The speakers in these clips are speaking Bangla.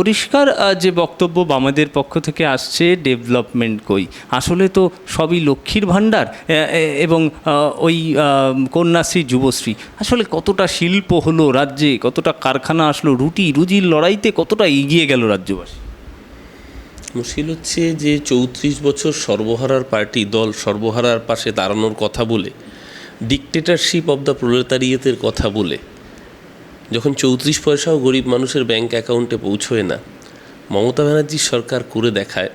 পরিষ্কার যে বক্তব্য বামাদের পক্ষ থেকে আসছে, ডেভেলপমেন্ট কই? আসলে তো সবই লক্ষ্মীর ভাণ্ডার এবং ওই কন্যাশ্রী, যুবশ্রী। আসলে কতটা শিল্প হলো রাজ্যে, কতটা কারখানা আসলো, রুটি রুজির লড়াইতে কতটা এগিয়ে গেল রাজ্যবাসী? মুশকিল হচ্ছে যে চৌত্রিশ বছর সর্বহারার পার্টি দল সর্বহারার পাশে দাঁড়ানোর কথা বলে ডিকটেটারশিপ অব দ্য প্রোলেতারিয়েতের কথা বলে যখন চৌত্রিশ পয়সাও গরিব মানুষের ব্যাংক অ্যাকাউন্টে পৌঁছয় না, মমতা ব্যানার্জির সরকার করে দেখায়।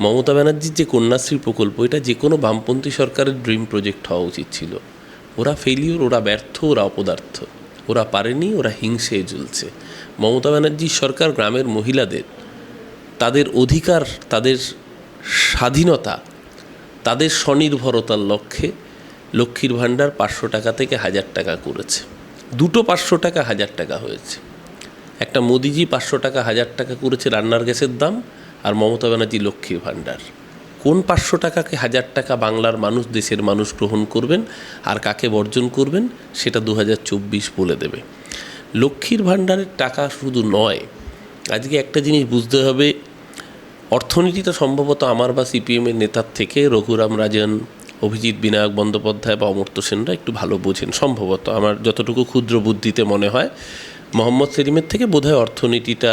মমতা ব্যানার্জির যে কন্যাশ্রী প্রকল্প, এটা যে কোনো বামপন্থী সরকারের ড্রিম প্রজেক্ট হওয়া উচিত ছিল। ওরা ফেলিওর ওরা ব্যর্থ, ওরা অপদার্থ। ওরা পারেনি, ওরা হিংসে জ্বলছে। মমতা ব্যানার্জির সরকার গ্রামের মহিলাদের, তাদের অধিকার, তাদের স্বাধীনতা, তাদের স্বনির্ভরতার লক্ষ্যে লক্ষ্মীর ভাণ্ডার পাঁচশো টাকা থেকে হাজার টাকা করেছে। দুটো পাঁচশো টাকা হাজার টাকা হয়েছে। একটা মোদিজি পাঁচশো টাকা, হাজার টাকা করেছে রান্নার গ্যাসের দাম, আর মমতা ব্যানার্জি লক্ষ্মীর ভাণ্ডার। কোন পাঁচশো টাকাকে হাজার টাকা বাংলার মানুষ, দেশের মানুষ গ্রহণ করবেন আর কাকে বর্জন করবেন, সেটা দু হাজার চব্বিশ বলে দেবে। লক্ষ্মীর ভাণ্ডারের টাকা শুধু নয়, আজকে একটা জিনিস বুঝতে হবে, অর্থনীতিটা সম্ভবত আমার বা সিপিএমের নেতার থেকে, রঘুরাম রাজন অভিজিৎ বিনায়ক বন্দ্যোপাধ্যায় বা অমর্ত্য সেনরা একটু ভালো বোঝেন, সম্ভবত আমার যতটুকু ক্ষুদ্র বুদ্ধিতে মনে হয়। মোহাম্মদ সেলিমের থেকে বোধহয় অর্থনীতিটা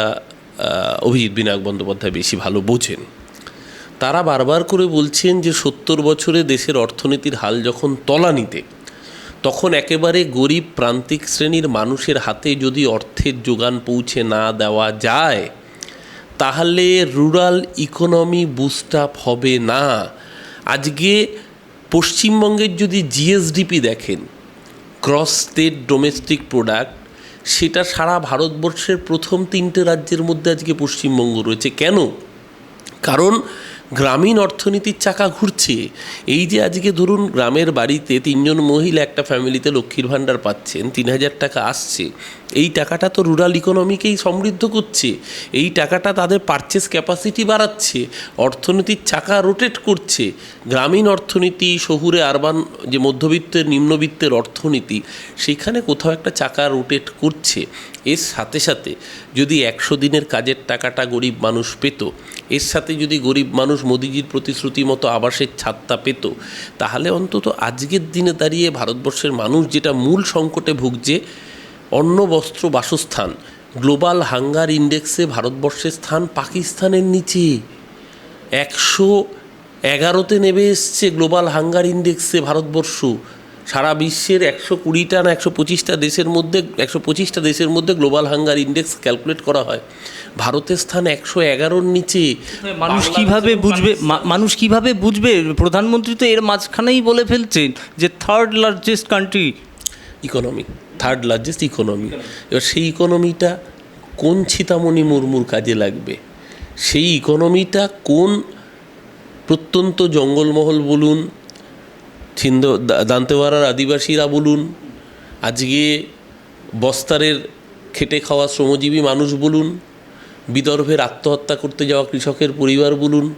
অভিজিৎ বিনায়ক বন্দ্যোপাধ্যায় বেশি ভালো বোঝেন। তারা বারবার করে বলছেন যে সত্তর বছরে দেশের অর্থনীতির হাল যখন তলানিতে, তখন একেবারে গরিব প্রান্তিক শ্রেণির মানুষের হাতে যদি অর্থের যোগান পৌঁছে না দেওয়া যায়, তাহলে রুরাল ইকোনমি বুস্ট হবে না। আজকে পশ্চিমবঙ্গের যদি জিএসডিপি দেখেন ক্রস স্টেট ডোমেস্টিক প্রোডাক্ট সেটা সারা ভারতবর্ষের প্রথম তিনটে রাজ্যের মধ্যে আজকে পশ্চিমবঙ্গ রয়েছে। কেন? কারণ গ্রামীণ অর্থনীতির চাকা ঘুরছে। এই যে আজকে ধরুন গ্রামের বাড়িতে তিনজন মহিলা একটা ফ্যামিলিতে লক্ষ্মীর ভাণ্ডার পাচ্ছেন, তিন হাজার টাকা আসছে এই টাকাটা তো রুরাল ইকোনমিকেই সমৃদ্ধ করছে। এই টাকাটা তাদের পারচেস ক্যাপাসিটি বাড়াচ্ছে, অর্থনীতির চাকা রোটেট করছে। গ্রামীণ অর্থনীতি, শহুরে আরবান যে মধ্যবিত্তের, নিম্নবিত্তের অর্থনীতি, সেখানে কোথাও একটা চাকা রোটেট করছে। এর সাথে সাথে যদি একশো দিনের কাজের টাকাটা গরিব মানুষ পেত, এর সাথে যদি গরিব মানুষ মোদিজির প্রতিশ্রুতি মতো আবাসের ছাত্তা পেত, তাহলে অন্তত আজকের দিনে দাঁড়িয়ে ভারতবর্ষের মানুষ যেটা মূল সংকটে ভুগছে অন্ন বস্ত্র বাসস্থান। গ্লোবাল হাঙ্গার ইন্ডেক্সে ভারতবর্ষের স্থান পাকিস্তানের নিচে। একশো এগারোতে নেমে এসছে গ্লোবাল হাঙ্গার ইন্ডেক্সে ভারতবর্ষ। সারা বিশ্বের একশো কুড়িটা না একশো পঁচিশটা দেশের মধ্যে একশো পঁচিশটা দেশের মধ্যে গ্লোবাল হাঙ্গার ইন্ডেক্স ক্যালকুলেট করা হয়। ভারতের স্থান একশো এগারোর নিচে। মানুষ কীভাবে বুঝবে? মানুষ কীভাবে বুঝবে? প্রধানমন্ত্রী তো এর মাঝখানেই বলে ফেলছেন যে third largest country economy third largest economy এবার সেই ইকোনমিটা কোন ছিতামণি মুরমুর কাজে লাগবে? সেই ইকোনমিটা কোন প্রত্যন্ত জঙ্গলমহল বলুন ছিন্দ দা- দান্তেওয়ারার আদিবাসীরা বলুন, আজকে বস্তারের খেটে খাওয়া শ্রমজীবী মানুষ বলুন, বিদর্ভের আত্মহত্যা করতে যাওয়া কৃষকের পরিবার বলুন,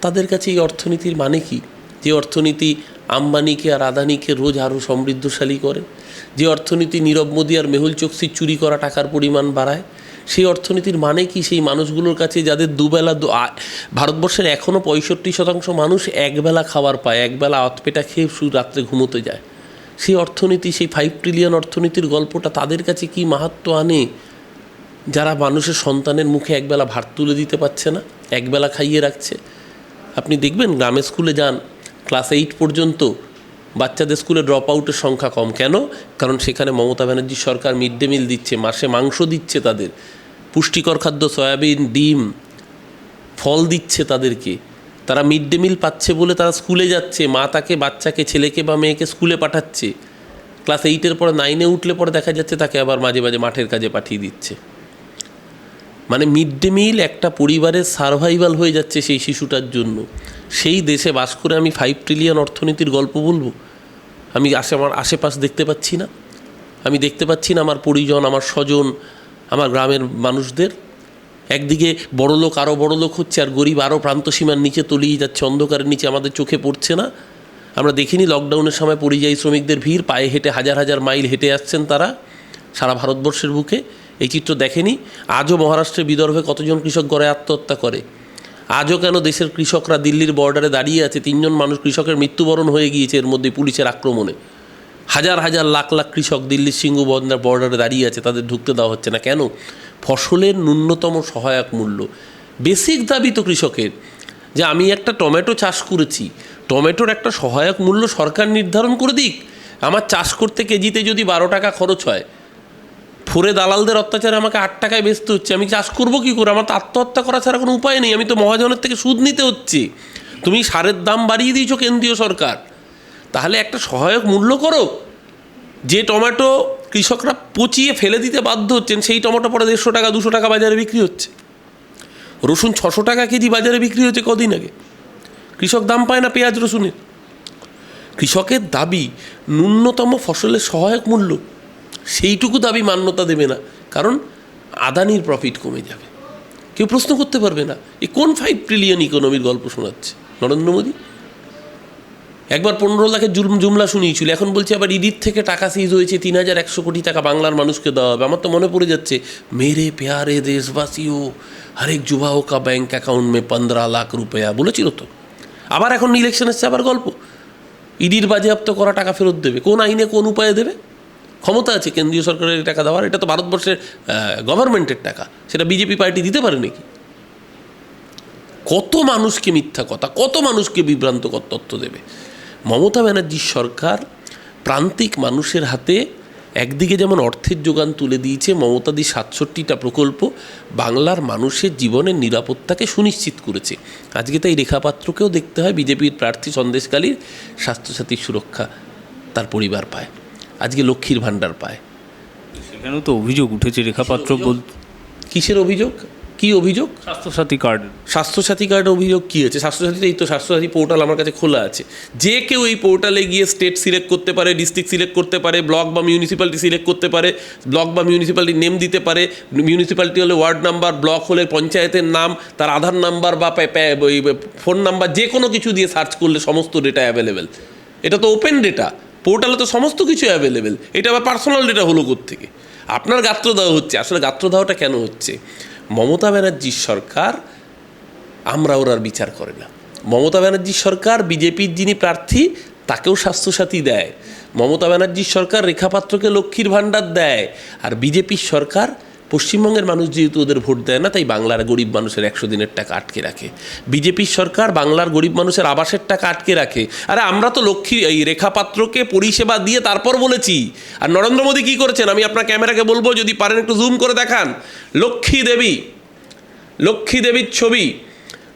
তাদের কাছে এই অর্থনীতির মানে কি? যে অর্থনীতি আম্বানিকে আর আদানিকে রোজ আরও সমৃদ্ধশালী করে। যে অর্থনীতি নীরব মোদী আর মেহুল চোকসির চুরি করা টাকার পরিমাণ বাড়ায়, সেই অর্থনীতির মানে কি সেই মানুষগুলোর কাছে যাদের দুবেলা ভারতবর্ষের এখনও পঁয়ষট্টি শতাংশ মানুষ একবেলা খাবার পায়, একবেলা অতপেটা খেয়ে শুধু রাত্রে ঘুমোতে যায়। সেই অর্থনীতি, সেই ফাইভ ট্রিলিয়ন অর্থনীতির গল্পটা তাদের কাছে কি মাহাত্ম আনে? যারা মানুষের সন্তানের মুখে একবেলা ভাত তুলে দিতে পারছে না, একবেলা খাইয়ে রাখছে। আপনি দেখবেন গ্রামে স্কুলে যান ক্লাস এইট পর্যন্ত বাচ্চাদের স্কুলে ড্রপ আউটের সংখ্যা কম। কেন? কারণ সেখানে মমতা ব্যানার্জি সরকার মিড ডে মিল দিচ্ছে, মাসে মাংস দিচ্ছে তাদের। পুষ্টিকর খাদ্য, সয়াবিন, ডিম, ফল দিচ্ছে তাদেরকে। তারা মিড ডে মিল পাচ্ছে বলে তারা স্কুলে যাচ্ছে। মা তাকে, বাচ্চাকে, ছেলেকে বা মেয়েকে স্কুলে পাঠাচ্ছে। ক্লাস এইটের পরে নাইনে উঠলে পরে দেখা যাচ্ছে তাকে আবার মাঝে মাঝে মাঠের কাজে পাঠিয়ে দিচ্ছে। মানে মিড ডে মিল একটা পরিবারের সার্ভাইভাল হয়ে যাচ্ছে সেই শিশুটার জন্য। সেই দেশে বাস করে আমি ফাইভ ট্রিলিয়ন অর্থনীতির গল্প বলব? আমি আশে আমার আশেপাশ দেখতে পাচ্ছি না। আমি দেখতে পাচ্ছি না আমার পরিজন, আমার স্বজন, আমার গ্রামের মানুষদের। একদিকে বড় লোক আরও বড় লোক হচ্ছে আর গরিব আরও প্রান্তসীমার নিচে তলিয়ে যাচ্ছে, অন্ধকারের নিচে আমাদের চোখে পড়ছে না। আমরা দেখিনি লকডাউনের সময় পরিযায়ী শ্রমিকদের ভিড়, পায়ে হেঁটে হাজার হাজার মাইল হেঁটে আসছেন তারা সারা ভারতবর্ষের বুকে। এই চিত্র দেখেনি? আজও মহারাষ্ট্রের বিদর্ভে কতজন কৃষক গড়ে আত্মহত্যা করে? আজও কেন দেশের কৃষকরা দিল্লির বর্ডারে দাঁড়িয়ে আছে? তিনজন মানুষ কৃষকের মৃত্যুবরণ হয়ে গিয়েছে এর মধ্যে পুলিশের আক্রমণে। হাজার হাজার লাখ লাখ কৃষক দিল্লির সিংহ বন্দর বর্ডারে দাঁড়িয়ে আছে, তাদের ঢুকতে দেওয়া হচ্ছে না। কেন? ফসলের ন্যূনতম সহায়ক মূল্য। বেসিক দাবি তো কৃষকের, যে আমি একটা টমেটো চাষ করেছি। টমেটোর একটা সহায়ক মূল্য সরকার নির্ধারণ করে দিক। আমার চাষ করতে কেজিতে যদি বারো টাকা খরচ হয় ফোরে দালালদের অত্যাচারে আমাকে আট টাকায় বেচতে হচ্ছে। আমি চাষ করব কী করে? আমার তো আত্মহত্যা করা ছাড়া কোনো উপায় নেই। আমি তো মহাজনের থেকে সুদ নিতে হচ্ছে। তুমি সারের দাম বাড়িয়ে দিয়েছ কেন্দ্রীয় সরকার। তাহলে একটা সহায়ক মূল্য করো। যে টমেটো কৃষকরা পচিয়ে ফেলে দিতে বাধ্য হচ্ছেন, সেই টমেটো পরে দেড়শো টাকা, দুশো টাকা বাজারে বিক্রি হচ্ছে। রসুন ছশো টাকা কেজি বাজারে বিক্রি হচ্ছে কদিন আগে। কৃষক দাম পায় না পেঁয়াজ রসুনের। কৃষকের দাবি, ন্যূনতম ফসলের সহায়ক মূল্য। সেইটুকু দাবি মান্যতা দেবে না। কারণ আদানির প্রফিট কমে যাবে। কেউ প্রশ্ন করতে পারবে না এই কোন ফাইভ ট্রিলিয়ন ইকোনমির গল্প শোনাচ্ছে? নরেন্দ্র মোদী? একবার পনেরো লাখের জুম, জুমলা শুনিয়েছিল, এখন বলছে আবার ইডির থেকে টাকা সিজ হয়েছে, তিন হাজার একশো কোটি টাকা বাংলার মানুষকে দেওয়া হবে। আমার তো মনে পড়ে যাচ্ছে, মেরে প্যারে দেশবাসীও, হরেক যুবাও কা ব্যাংক অ্যাকাউন্ট মে পনেরো লাখ রুপয়া, বলেছিল তো। আবার এখন ইলেকশন এসছে আবার গল্প। ইডির বাজেয়াপ্ত করা টাকা ফেরত দেবে। কোন আইনে কোন উপায়ে দেবে? ক্ষমতা আছে কেন্দ্রীয় সরকারের টাকা দেওয়ার, এটা তো ভারতবর্ষের গভর্নমেন্টের টাকা। সেটা বিজেপি পার্টি দিতে পারে নাকি? কত মানুষকে মিথ্যা কথা, কত মানুষকে বিভ্রান্তকর তথ্য দেবে? মমতা ব্যানার্জির সরকার প্রান্তিক মানুষের হাতে একদিকে যেমন অর্থের যোগান তুলে দিয়েছে মমতাদি সাতষট্টিটা প্রকল্প, বাংলার মানুষের জীবনের নিরাপত্তাকে সুনিশ্চিত করেছে। আজকে তাই রেখাপাত্রকেও দেখতে হয় বিজেপির প্রার্থী সন্দেশকালীর স্বাস্থ্যসাথীর সুরক্ষা তার পরিবার পায়। আজকে লক্ষ্মীর ভাণ্ডার পায়। সেখানেও তো অভিযোগ উঠেছে রেখাপাত্র বল কিসের অভিযোগ? কি অভিযোগ? স্বাস্থ্যসাথী কার্ড। স্বাস্থ্যসাথী কার্ড অভিযোগ কী আছে? স্বাস্থ্যসাথীতে এই তো স্বাস্থ্যসাথী পোর্টাল আমার কাছে খোলা আছে। যে কেউ এই পোর্টালে গিয়ে স্টেট সিলেক্ট করতে পারে ডিস্ট্রিক্ট সিলেক্ট করতে পারে ব্লক বা মিউনিসিপ্যালিটি সিলেক্ট করতে পারে ব্লক বা মিউনিসিপ্যালিটি নেম দিতে পারে মিউনিসিপ্যালিটি হলে ওয়ার্ড নাম্বার ব্লক হলে পঞ্চায়েতের নাম তার আধার নাম্বার বা ফোন নাম্বার যে কোনো কিছু দিয়ে সার্চ করলে সমস্ত ডেটা অ্যাভেলেবেল। এটা তো ওপেন ডেটা। পোর্টালে তো সমস্ত কিছু অ্যাভেলেবেল এটা আবার পার্সোনাল ডেটা হলো থেকে আপনার গাত্রদাহ হচ্ছে। আসলে গাত্রদাহটা কেন হচ্ছে? মমতা ব্যানার্জির সরকার, আমরা ওর আর বিচার করে না। মমতা ব্যানার্জির সরকার, বিজেপির যিনি প্রার্থী, তাকেও স্বাস্থ্যসাথী দেয়। মমতা ব্যানার্জির সরকার রেখাপাত্রকে লক্ষ্মীর ভাণ্ডার দেয়। আর বিজেপির সরকার পশ্চিমবঙ্গের মানুষ যেহেতু ওদের ভোট দেয় না, তাই বাংলার গরিব মানুষের একশো দিনের টাকা আটকে রাখে। বিজেপির সরকার বাংলার গরিব মানুষের আবাসের টাকা আটকে রাখে। আরে আমরা তো লক্ষ্মী, এই রেখাপাত্রকে পরিষেবা দিয়ে তারপর বলেছি। আর নরেন্দ্র মোদী কী করেছেন? আমি আপনার ক্যামেরাকে বলব, যদি পারেন একটু জুম করে দেখান। লক্ষ্মী দেবী, লক্ষ্মী দেবীর ছবি।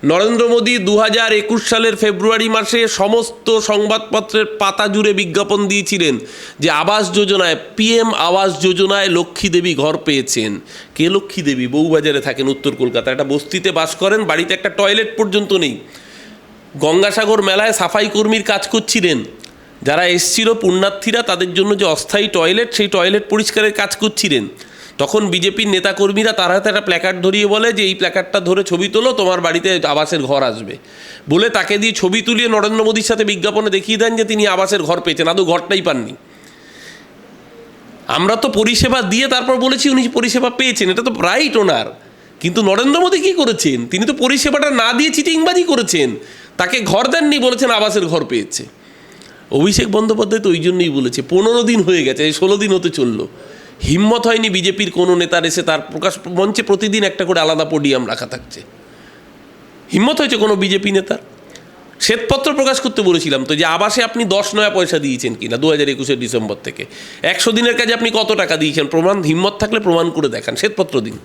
নরেন্দ্র মোদী দু হাজার একুশ সালের ফেব্রুয়ারি মাসে সমস্ত সংবাদপত্রের পাতা জুড়ে বিজ্ঞাপন দিয়েছিলেন যে আবাস যোজনায় পিএম আবাস যোজনায় লক্ষ্মী দেবী ঘর পেয়েছেন। কে লক্ষ্মী দেবী? বউবাজারে থাকেন উত্তর কলকাতা একটা বস্তিতে বাস করেন, বাড়িতে একটা টয়লেট পর্যন্ত নেই। গঙ্গাসাগর মেলায় সাফাই কর্মীর কাজ করছিলেন। যারা এসছিল পুণ্যার্থীরা, তাদের জন্য যে অস্থায়ী টয়লেট, সেই টয়লেট পরিষ্কারের কাজ করছিলেন। তখন বিজেপির নেতাকর্মীরা তার হাতে একটা প্ল্যাকার্ড ধরিয়ে বলে যে, এই প্ল্যাকার্ডটা ধরে ছবি তোলো, তোমার বাড়িতে আবাসের ঘর আসবে। বলে তাকে দিয়ে ছবি তুলিয়ে নরেন্দ্র মোদীর সাথে বিজ্ঞাপনে দেখিয়ে দেন যে, তিনি আবাসের ঘর পেয়েছেন, আদৌ ঘরটাই পাননি। আমরা তো পরিষেবা দিয়ে তারপর বলেছি, উনি পরিষেবা পেয়েছেন। এটা তো রাইট ওনার। কিন্তু নরেন্দ্র মোদী কী করেছেন? তিনি তো পরিষেবাটা না দিয়ে চিটিংবাজি করেছেন। তাকে ঘর দেননি, বলেছেন আবাসের ঘর পেয়েছে। অভিষেক বন্দ্যোপাধ্যায় তো ওই জন্যই বলেছে, পনেরো দিন হয়ে গেছে, ষোলো দিন হতে চলল। হিম্মত হয়নি বিজেপির কোনো নেতার এসে তার প্রকাশ মঞ্চে প্রতিদিন একটা করে আলাদা পোডিয়াম রাখা থাকছে। হিম্মত হয়েছে কোনো বিজেপি নেতার? শ্বেতপত্র প্রকাশ করতে বলেছিলাম তো যে আবাসে আপনি দশ নয়া পয়সা দিয়েছেন কিনা দু হাজার একুশের ডিসেম্বর থেকে। একশো দিনের কাজে আপনি কত টাকা দিয়েছেন? প্রমাণ, হিম্মত থাকলে প্রমাণ করে দেখান, শ্বেতপত্র দিন।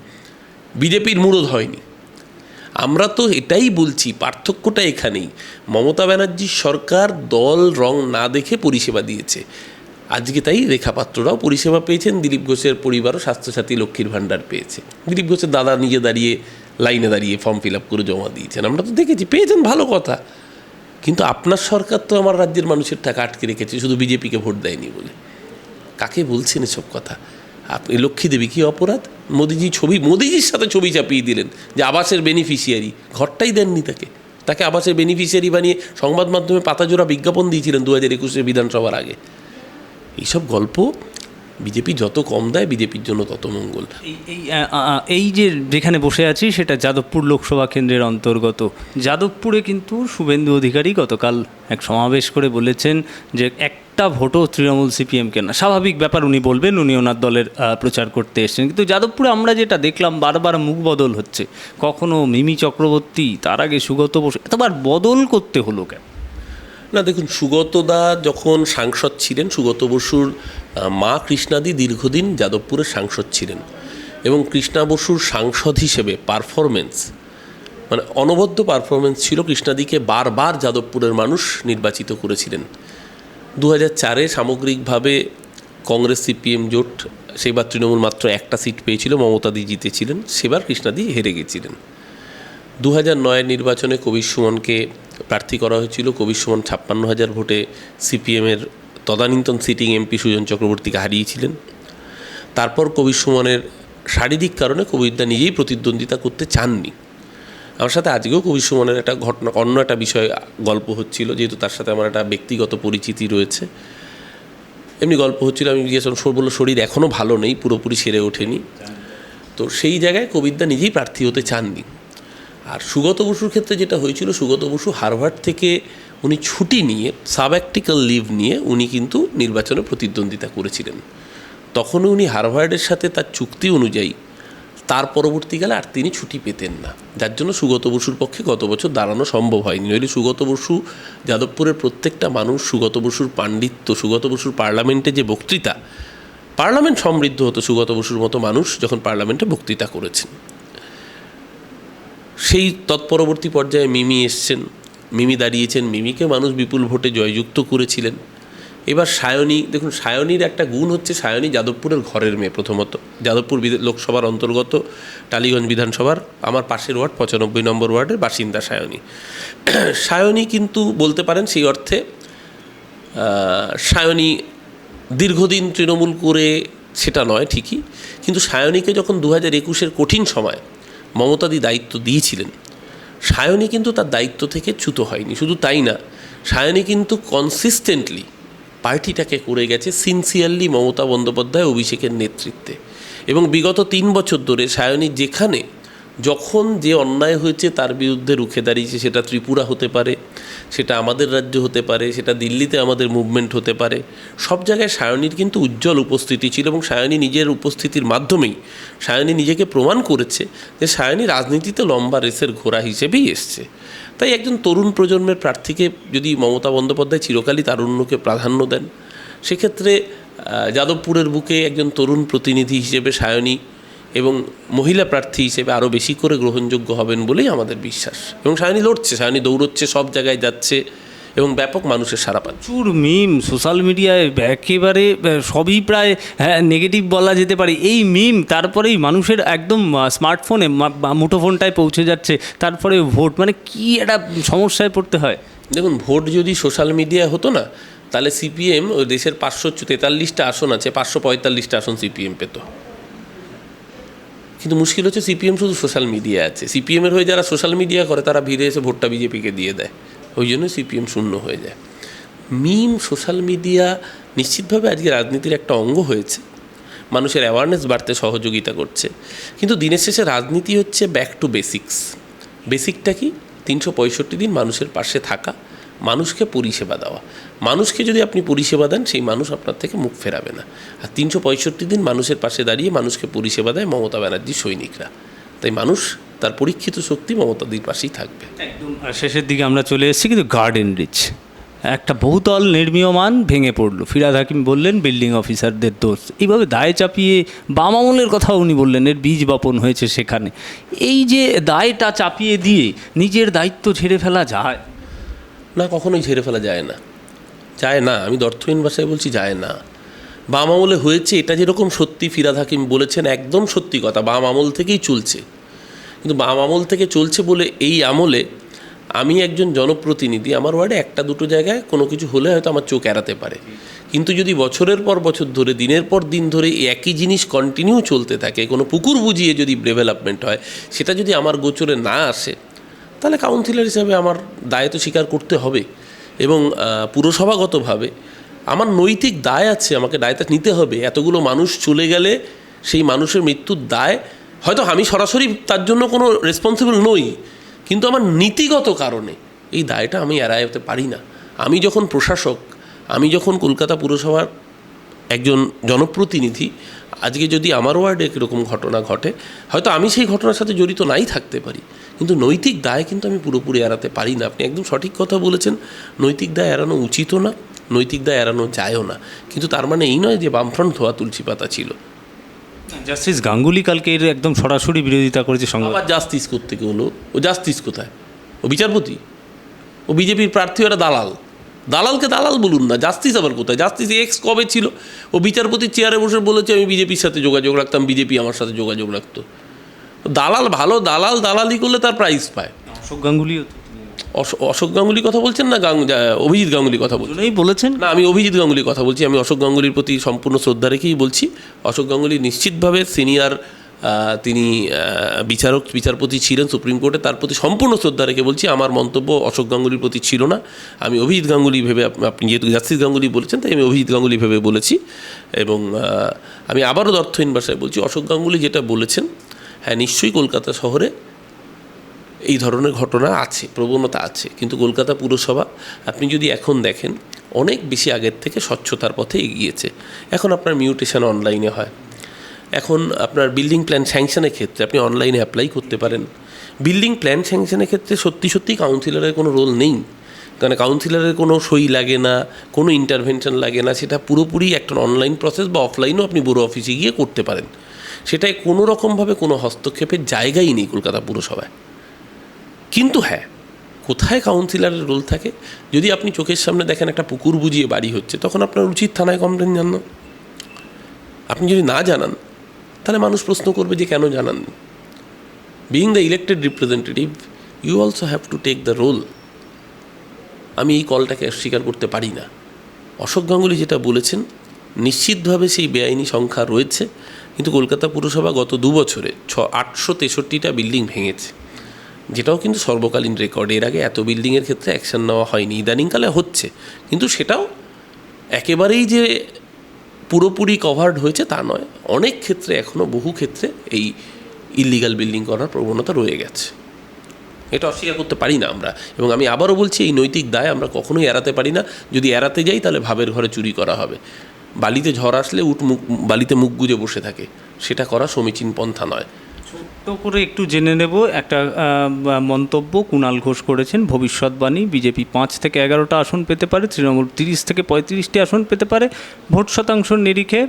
বিজেপির মুরদ হয়নি। আমরা তো এটাই বলছি, পার্থক্যটা এখানেই। মমতা ব্যানার্জির সরকার দল রং না দেখে পরিষেবা দিয়েছে। আজকে তাই রেখাপাত্ররাও পরিষেবা পেয়েছেন। দিলীপ ঘোষের পরিবারও স্বাস্থ্যসাথী লক্ষ্মীর ভাণ্ডার পেয়েছে। দিলীপ ঘোষের দাদা নিজে দাঁড়িয়ে লাইনে দাঁড়িয়ে ফর্ম ফিল আপ করে জমা দিয়েছেন। আমরা তো দেখেছি, পেয়েছেন ভালো কথা। কিন্তু আপনার সরকার তো আমার রাজ্যের মানুষের টাকা আটকে রেখেছে, শুধু বিজেপিকে ভোট দেয়নি বলে। কাকে বলছেন এসব কথা? আপনি লক্ষ্মী দেবী কী অপরাধ? মোদিজি ছবি মোদিজির সাথে ছবি চাপিয়ে দিলেন যে আবাসের বেনিফিশিয়ারি। ঘরটাই দেননি তাকে। তাকে আবাসের বেনিফিশিয়ারি বানিয়ে সংবাদ মাধ্যমে পাতাজোড়া বিজ্ঞাপন দিয়েছিলেন দু হাজার একুশে বিধানসভার আগে। এইসব গল্প বিজেপি যত কম দেয়, বিজেপির জন্য তত মঙ্গল। এই এই যে যেখানে বসে আছি, সেটা যাদবপুর লোকসভা কেন্দ্রের অন্তর্গত। যাদবপুরে কিন্তু শুভেন্দু অধিকারী গতকাল এক সমাবেশ করে বলেছেন যে একটা ভোটও তৃণমূল সিপিএমকে না। স্বাভাবিক ব্যাপার উনি বলবেন, উনি ওনার দলের প্রচার করতে এসেছেন। কিন্তু যাদবপুরে আমরা যেটা দেখলাম, বারবার মুখ বদল হচ্ছে। কখনো মিমি চক্রবর্তী, তার আগে সুগত বসু, এতবার বদল করতে হলো কেন? না, দেখুন সুগতদা যখন সাংসদ ছিলেন, সুগত বসুর মা কৃষ্ণাদি দীর্ঘদিন যাদবপুরের সাংসদ ছিলেন এবং কৃষ্ণা বসুর সাংসদ হিসেবে পারফরমেন্স মানে অনবদ্য পারফরমেন্স ছিল কৃষ্ণাদিকে বারবার যাদবপুরের মানুষ নির্বাচিত করেছিলেন। দু হাজার চারে সামগ্রিকভাবে কংগ্রেস সিপিএম জোট, সেবার তৃণমূল মাত্র একটা সিট পেয়েছিল মমতাদি জিতেছিলেন, সেবার কৃষ্ণাদি হেরে গেছিলেন। দু হাজার নয়ের নির্বাচনে কবির সুমনকে প্রার্থী করা হয়েছিল কবির সুমন ছাপ্পান্ন হাজার ভোটে সিপিএমের তদানীন্তন সিটিং এমপি সুজন চক্রবর্তীকে হারিয়েছিলেন। তারপর কবির সুমনের শারীরিক কারণে কবিরদা নিজেই প্রতিদ্বন্দ্বিতা করতে চাননি। আমার সাথে আজকেও কবির সুমনের একটা ঘটনা অন্য একটা বিষয় গল্প হচ্ছিল যেহেতু তার সাথে আমার একটা ব্যক্তিগত পরিচিতি রয়েছে। এমনি গল্প হচ্ছিল আমি জিজ্ঞেস করলাম, বলল শরীর এখনও ভালো নেই পুরোপুরি সেরে ওঠেনি। তো সেই জায়গায় কবিরদা নিজেই প্রার্থী হতে চাননি। আর সুগত বসুর ক্ষেত্রে যেটা হয়েছিল, সুগত বসু হারভার্ড থেকে উনি ছুটি নিয়ে, সাবঅ্যাক্টিক্যাল লিভ নিয়ে উনি কিন্তু নির্বাচনে প্রতিদ্বন্দ্বিতা করেছিলেন। তখনও উনি হারভার্ডের সাথে তার চুক্তি অনুযায়ী, তার পরবর্তীকালে আর তিনি ছুটি পেতেন না। যার জন্য সুগত বসুর পক্ষে গত বছর দাঁড়ানো সম্ভব হয়নি। নইলে সুগত বসু, যাদবপুরের প্রত্যেকটা মানুষ, সুগত বসুর পাণ্ডিত্য, সুগত বসুর পার্লামেন্টে যে বক্তৃতা, পার্লামেন্ট সমৃদ্ধ হতো সুগত বসুর মতো মানুষ যখন পার্লামেন্টে বক্তৃতা করেছেন। সেই তৎপরবর্তী পর্যায়ে মিমি এসছেন, মিমি দাঁড়িয়েছেন, মিমিকে মানুষ বিপুল ভোটে জয়যুক্ত করেছিলেন। এবার সায়নী, দেখুন, সায়নীর একটা গুণ হচ্ছে সায়নী যাদবপুরের ঘরের মেয়ে প্রথমত। যাদবপুর লোকসভার অন্তর্গত টালিগঞ্জ বিধানসভার, আমার পাশের ওয়ার্ড, পঁচানব্বই নম্বর ওয়ার্ডের বাসিন্দা সায়নী। সায়নী কিন্তু বলতে পারেন সেই অর্থে সায়নী দীর্ঘদিন তৃণমূল করে, সেটা নয় ঠিকই, কিন্তু সায়নীকে যখন দু হাজার একুশের কঠিন সময় মমতাদি দায়িত্ব দিয়েছিলেন। সায়নী কিন্তু তার দায়িত্ব থেকে চ্যুত হয়নি। শুধু তাই না, সায়নী কিন্তু কনসিস্টেন্টলি পার্টিটাকে করে গেছে সিনসিয়ারলি মমতা বন্দ্যোপাধ্যায় অভিষেকের নেতৃত্বে। এবং বিগত তিন বছর ধরে সায়নী যেখানে যখন যে অন্যায় হয়েছে তার বিরুদ্ধে রুখে দাঁড়িয়েছে, সেটা ত্রিপুরা হতে পারে, সেটা আমাদের রাজ্য হতে পারে, সেটা দিল্লিতে আমাদের মুভমেন্ট হতে পারে, সব জায়গায় সায়নীর কিন্তু উজ্জ্বল উপস্থিতি ছিল এবং সায়নী নিজের উপস্থিতির মাধ্যমেই সায়নী নিজেকে প্রমাণ করেছে যে সায়নী রাজনীতিতে লম্বা রেসের ঘোড়া হিসেবেই এসছে। তাই একজন তরুণ প্রজন্মের প্রার্থীকে যদি মমতা বন্দ্যোপাধ্যায় চিরকালই তারুণ্যকে প্রাধান্য দেন, সেক্ষেত্রে যাদবপুরের বুকে একজন তরুণ প্রতিনিধি হিসেবে সায়নী এবং মহিলা প্রার্থী হিসেবে আরও বেশি করে গ্রহণযোগ্য হবেন বলেই আমাদের বিশ্বাস। এবং সায়নী লড়ছে সায়নী দৌড়চ্ছে সব জায়গায় যাচ্ছে এবং ব্যাপক মানুষের সারা পাচ্ছে। প্রচুর মিম সোশ্যাল মিডিয়ায় একেবারে সবই প্রায় হ্যাঁ নেগেটিভ বলা যেতে পারে। এই মিম তারপরেই মানুষের একদম স্মার্টফোনে মুঠোফোনটায় পৌঁছে যাচ্ছে তারপরে ভোট মানে কি একটা সমস্যায় পড়তে হয়? দেখুন ভোট যদি সোশ্যাল মিডিয়া হতো না তাহলে সিপিএম দেশের পাঁচশো তেতাল্লিশটা আসন আছে পাঁচশো পঁয়তাল্লিশটা আসন সিপিএম পেত। কিন্তু মুশকিল হচ্ছে সিপিএম শুধু সোশ্যাল মিডিয়া আছে। সিপিএমের হয়ে যারা সোশ্যাল মিডিয়া করে, তারা ভিড়ে এসে ভোটটা বিজেপিকে দিয়ে দেয়। ওই জন্য সিপিএম শূন্য হয়ে যায়। মিম সোশ্যাল মিডিয়া নিশ্চিতভাবে আজকে রাজনীতির একটা অঙ্গ হয়েছে। মানুষের অ্যাওয়ারনেস বাড়তে সহযোগিতা করছে। কিন্তু দিনের শেষে রাজনীতি হচ্ছে ব্যাক টু বেসিক্স বেসিকটা কি? তিনশো পঁয়ষট্টি দিন মানুষের পাশে থাকা। মানুষকে পরিষেবা দেওয়া। মানুষকে যদি আপনি পরিষেবা দেন, সেই মানুষ আপনার থেকে মুখ ফেরাবে না। আর তিনশো পঁয়ষট্টি দিন মানুষের পাশে দাঁড়িয়ে মানুষকে পরিষেবা দেয় মমতা ব্যানার্জির সৈনিকরা। তাই মানুষ তার পরীক্ষিত শক্তি মমতাদির পাশেই থাকবে। একদম শেষের দিকে আমরা চলে এসেছি কিন্তু গার্ডেন রিচ একটা বহুতল নির্মীয়মান ভেঙে পড়ল। ফিরাদ হাকিম বললেন বিল্ডিং অফিসারদের দোষ। এইভাবে দায় চাপিয়ে বাম আমলের কথাও উনি বললেন, এর বীজ বপন হয়েছে সেখানে। এই যে দায়টা চাপিয়ে দিয়ে নিজের দায়িত্ব ছেড়ে ফেলা যায় না, কখনোই ঝেড়ে ফেলা যায় না। যায় না, আমি দর্থহীন ভাষায় বলছি যায় না। বাম আমলে হয়েছে এটা যেরকম সত্যি ফিরাদ হাকিম বলেছেন, একদম সত্যি কথা, বাম আমল থেকেই চলছে। কিন্তু বাম আমল থেকে চলছে বলে এই আমলে আমি একজন জনপ্রতিনিধি, আমার ওয়ার্ডে একটা দুটো জায়গায় কোনো কিছু হলে হয়তো আমার চোখ এড়াতে পারে। কিন্তু যদি বছরের পর বছর ধরে, দিনের পর দিন ধরে একই জিনিস কন্টিনিউ চলতে থাকে, কোনো পুকুর বুঝিয়ে যদি ডেভেলপমেন্ট হয়, সেটা যদি আমার গোচরে না আসে তাহলে কাউন্সিলর হিসাবে আমার দায় তো স্বীকার করতে হবে এবং পুরসভাগতভাবে আমার নৈতিক দায় আছে, আমাকে দায়টা নিতে হবে। এতগুলো মানুষ চলে গেলে সেই মানুষের মৃত্যুর দায়, হয়তো আমি সরাসরি তার জন্য কোনো রেসপন্সিবল নই, কিন্তু আমার নীতিগত কারণে এই দায়টা আমি এড়াইতে পারি না। আমি যখন প্রশাসক, আমি যখন কলকাতা পুরসভার একজন জনপ্রতিনিধি, আজকে যদি আমার ওয়ার্ডে এরকম ঘটনা ঘটে, হয়তো আমি সেই ঘটনার সাথে জড়িত নাই থাকতে পারি। কিন্তু নৈতিক দায় কিন্তু আমি পুরোপুরি এড়াতে পারি না। আপনি একদম সঠিক কথা বলেছেন নৈতিক দায় এড়ানো উচিতও না নৈতিক দায় এড়ানো যায়ও না। কিন্তু তার মানে এই নয় যে বামফ্রন্ট ধোয়া তুলসী পাতা ছিল। জাস্টিস গাঙ্গুলি কালকে এর একদম সরাসরি বিরোধিতা করেছে সংবাদ। আবার জাস্টিস করতে হলো? ও জাস্টিস কোথায়? ও বিচারপতি? ও বিজেপির প্রার্থী ওরা দালাল। দালালকে দালাল বলুন না জাস্টিস আবার কোথায়? জাস্টিস এক্স কবে ছিল? ও বিচারপতির চেয়ারে বসে বলেছে আমি বিজেপির সাথে যোগাযোগ রাখতাম বিজেপি আমার সাথে যোগাযোগ রাখতো। দালাল ভালো দালাল দালালি করলে তার প্রাইজ পায়। অশোক গাঙ্গুলিও তো। অশোক গাঙ্গুলি কথা বলছেন না গাঙ্গ অভিজিৎ গাঙ্গুলি কথা বলছেন? বলেছেন। না আমি অভিজিৎ গাঙ্গুলির কথা বলছি আমি অশোক গাঙ্গুলির প্রতি সম্পূর্ণ শ্রদ্ধা রেখেই বলছি। অশোক গাঙ্গুলি নিশ্চিতভাবে সিনিয়র তিনি বিচারক বিচারপতি ছিলেন সুপ্রিম কোর্টে তার প্রতি সম্পূর্ণ শ্রদ্ধা রেখে বলছি। আমার মন্তব্য অশোক গাঙ্গুলির প্রতি ছিল না। আমি অভিজিৎ গাঙ্গুলি ভেবে আপনি যেহেতু জাস্টিস গাঙ্গুলি বলেছেন তাই আমি অভিজিৎ গাঙ্গুলি ভেবে বলেছি। এবং আমি আবারও অর্থহীন ভাষায় বলছি অশোক গাঙ্গুলি যেটা বলেছেন হ্যাঁ নিশ্চয়ই কলকাতা শহরে এই ধরনের ঘটনা আছে, প্রবণতা আছে, কিন্তু কলকাতা পুরসভা, আপনি যদি এখন দেখেন, অনেক বেশি আগের থেকে স্বচ্ছতার পথে এগিয়েছে। এখন আপনার মিউটেশন অনলাইনে হয়। এখন আপনার বিল্ডিং প্ল্যান স্যাংশনের ক্ষেত্রে আপনি অনলাইনে অ্যাপ্লাই করতে পারেন। বিল্ডিং প্ল্যান স্যাংশনের ক্ষেত্রে সত্যি সত্যি কাউন্সিলরের কোনো রোল নেই। কারণ কাউন্সিলরের কোনো সই লাগে না, কোনো ইন্টারভেনশন লাগে না, সেটা পুরোপুরি একটা অনলাইন প্রসেস বা অফলাইনও আপনি বড় অফিসে গিয়ে করতে পারেন। সেটাই কোনো রকমভাবে কোনো হস্তক্ষেপের জায়গাই নেই কলকাতা পুরসভায়। কিন্তু হ্যাঁ কোথায় কাউন্সিলরের রোল থাকে? যদি আপনি চোখের সামনে দেখেন একটা পুকুর বুঝিয়ে বাড়ি হচ্ছে, তখন আপনার উচিত থানায় কমপ্লেন জানানো। আপনি যদি না জানান, তাহলে মানুষ প্রশ্ন করবে যে কেন জানান being the elected representative you also have to take the role আমি এই কলটাকে অস্বীকার করতে পারি না। অশোক গাঙ্গুলি যেটা বলেছেন, নিশ্চিতভাবে সেই বেআইনি সংখ্যা রয়েছে। কিন্তু কলকাতা পুরসভা গত দু বছরে ছ, আটশো তেষট্টিটা বিল্ডিং ভেঙেছে। যেটাও কিন্তু সর্বকালীন রেকর্ড। এর আগে এত বিল্ডিংয়ের ক্ষেত্রে অ্যাকশন নেওয়া হয়নি। ইদানিংকালে হচ্ছে। কিন্তু সেটাও একেবারেই যে পুরোপুরি কভার্ড হয়েছে তা নয়। অনেক ক্ষেত্রে এখনও বহু ক্ষেত্রে এই ইলিগাল বিল্ডিং করার প্রবণতা রয়ে গেছে। এটা অস্বীকার করতে পারি না আমরা। এবং আমি আবারও বলছি, এই নৈতিক দায় আমরা কখনোই এড়াতে পারি না। যদি এড়াতে যাই, তাহলে ভাবের ঘরে চুরি করা হবে। বালিতে ঝড় আসলে উঠ মুখ, বালিতে মুখ গুজে বসে থাকে। সেটা করা সমীচীন পন্থা নয়। ছোট্ট করে একটু জেনে নেব, একটা মন্তব্য কুণাল ঘোষ করেছেন, ভবিষ্যৎবাণী, বিজেপি পাঁচ থেকে এগারোটা আসন পেতে পারে, তৃণমূল তিরিশ থেকে পঁয়ত্রিশটি আসন পেতে পারে, ভোট শতাংশ নিরিখে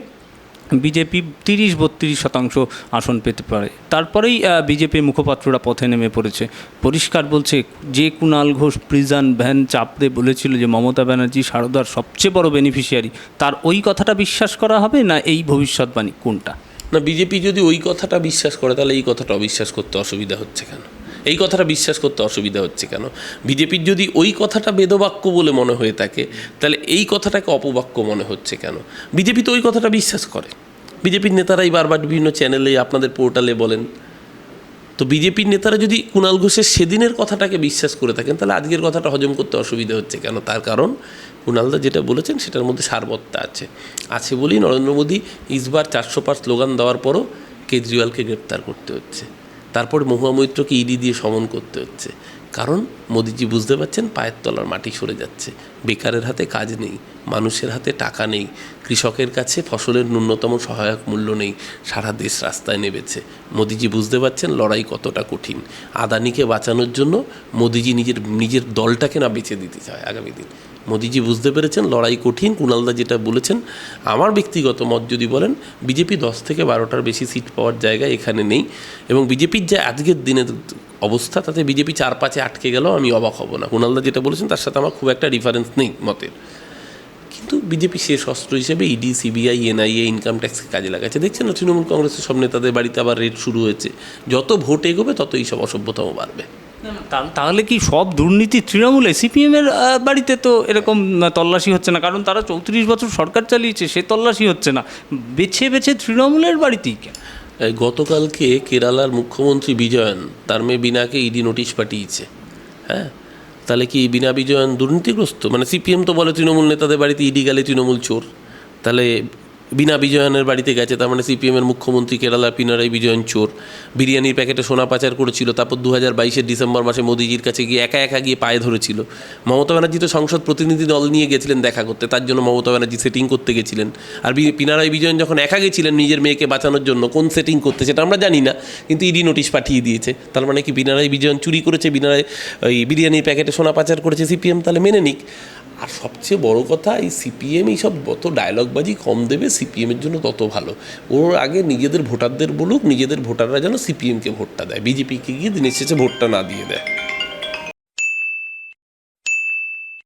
বিজেপি তিরিশ বত্রিশ শতাংশ আসন পেতে পারে। তারপরেই বিজেপি মুখপাত্ররা পথে নেমে পড়েছে। পরিষ্কার বলছে, যে কুণাল ঘোষ প্রিজান ভ্যান চাপড়ে বলেছিল যে মমতা ব্যানার্জি সারদার সবচেয়ে বড় বেনিফিশিয়ারি তার ওই কথাটা বিশ্বাস করা হবে না এই ভবিষ্যৎবাণী? কোনটা? না, বিজেপি যদি ওই কথাটা বিশ্বাস করে, তাহলে এই কথাটা অবিশ্বাস করতে অসুবিধা হচ্ছে কেন? এই কথাটা বিশ্বাস করতে অসুবিধা হচ্ছে কেন? বিজেপির যদি ওই কথাটা বেদবাক্য বলে মনে হয়ে থাকে, তাহলে এই কথাটাকে অপবাক্য মনে হচ্ছে কেন? বিজেপি তো ওই কথাটা বিশ্বাস করে। বিজেপির নেতারাই বারবার বিভিন্ন চ্যানেলে আপনাদের পোর্টালে বলেন। তো বিজেপির নেতারা যদি কুণাল ঘোষের সেদিনের কথাটাকে বিশ্বাস করে থাকেন, তাহলে আজকের কথাটা হজম করতে অসুবিধা হচ্ছে কেন? তার কারণ কুণালদা যেটা বলেছেন, সেটার মধ্যে সারবত্তা আছে। আছে বলেই নরেন্দ্র মোদী ইসবার চারশো পাঁচ স্লোগান দেওয়ার পরও কেজরিওয়ালকে গ্রেপ্তার করতে হচ্ছে। তারপর মহুয়া মৈত্রকে ইডি দিয়ে সমন করতে হচ্ছে। কারণ মোদিজি বুঝতে পারছেন পায়ের তলার মাটি সরে যাচ্ছে। বেকারের হাতে কাজ নেই, মানুষের হাতে টাকা নেই, কৃষকের কাছে ফসলের ন্যূনতম সহায়ক মূল্য নেই, সারা দেশ রাস্তায় নেমেছে। মোদিজি বুঝতে পারছেন লড়াই কতটা কঠিন। আদানিকে বাঁচানোর জন্য মোদিজি নিজের নিজের দলটাকে না বেঁচে দিতে চায় আগামী দিন। মোদিজি বুঝতে পেরেছেন লড়াই কঠিন, কুণালদা যেটা বলেছেন, আমার ব্যক্তিগত মত যদি বলেন, বিজেপি দশ থেকে বারোটার বেশি সিট পাওয়ার জায়গা এখানে নেই এবং বিজেপির যে আজকের দিনের অবস্থা, তাতে বিজেপি চার পাঁচে আটকে গেলেও আমি অবাক হব না। কুণালদা যেটা বলেছেন, তার সাথে আমার খুব একটা ডিফারেন্স নেই মতের। কিন্তু বিজেপি শেষ অস্ত্র হিসেবে ইডি সিবিআই এনআইএ ইনকাম ট্যাক্সকে কাজে লাগাচ্ছে। দেখছেন না, তৃণমূল কংগ্রেসের সব নেতাদের বাড়িতে আবার রেড শুরু হয়েছে। যত ভোট এগোবে তত এইসব অসভ্যতাও বাড়বে। তাহলে কি সব দুর্নীতি তৃণমূলে সিপিএমের বাড়িতে তো এরকম তল্লাশি হচ্ছে না? কারণ তারা চৌত্রিশ বছর সরকার চালিয়েছে, সে তল্লাশি হচ্ছে না। বেছে বেছে তৃণমূলের বাড়িতেই কেন? গতকালকে কেরালার মুখ্যমন্ত্রী বিজয়ন, তার মেয়ে বিনাকে ইডি নোটিশ পাঠিয়েছে। হ্যাঁ? তাহলে কি বিনা বিজয়ন দুর্নীতিগ্রস্ত? মানে সিপিএম তো বলে তৃণমূল নেতাদের বাড়িতে ইডি গেলে তৃণমূল চোর। তাহলে বিনা বিজয়নের বাড়িতে গেছে, তার মানে সিপিএমের মুখ্যমন্ত্রী কেরালা, পিনারাই, বিজয়ন চোর। বিরিয়ানির প্যাকেটে সোনা পাচার করেছিল, তারপর দু হাজার বাইশের ডিসেম্বর মাসে মোদিজির কাছে গিয়ে একা একা গিয়ে পায়ে ধরেছিল। মমতা ব্যানার্জি তো সংসদ প্রতিনিধি দল নিয়ে গেছিলেন দেখা করতে, তার জন্য মমতা ব্যানার্জি সেটিং করতে গেছিলেন। আর পিনারাই, বিজয়ন যখন একা গেছিলেন নিজের মেয়েকে বাঁচানোর জন্য, কোন সেটিং করতে, সেটা আমরা জানি না, কিন্তু ইডি নোটিশ পাঠিয়ে দিয়েছে। তার মানে কি বিনারাই বিজয়ন চুরি করেছে, বিনারাই, ওই বিরিয়ানির প্যাকেটে সোনা পাচার করেছে, সিপিএম তাহলে মেনে নিক। আর সবচেয়ে বড় কথা, এই সিপিএম এইসব যত ডায়লগবাজি কম দেবে সিপিএমের জন্য তত ভালো। ওর আগে নিজেদের ভোটারদের বলুক, নিজেদের ভোটাররা যেন সিপিএমকে ভোটটা দেয়। বিজেপিকে গিয়ে দিনের শেষে ভোটটা না দিয়ে দেয়।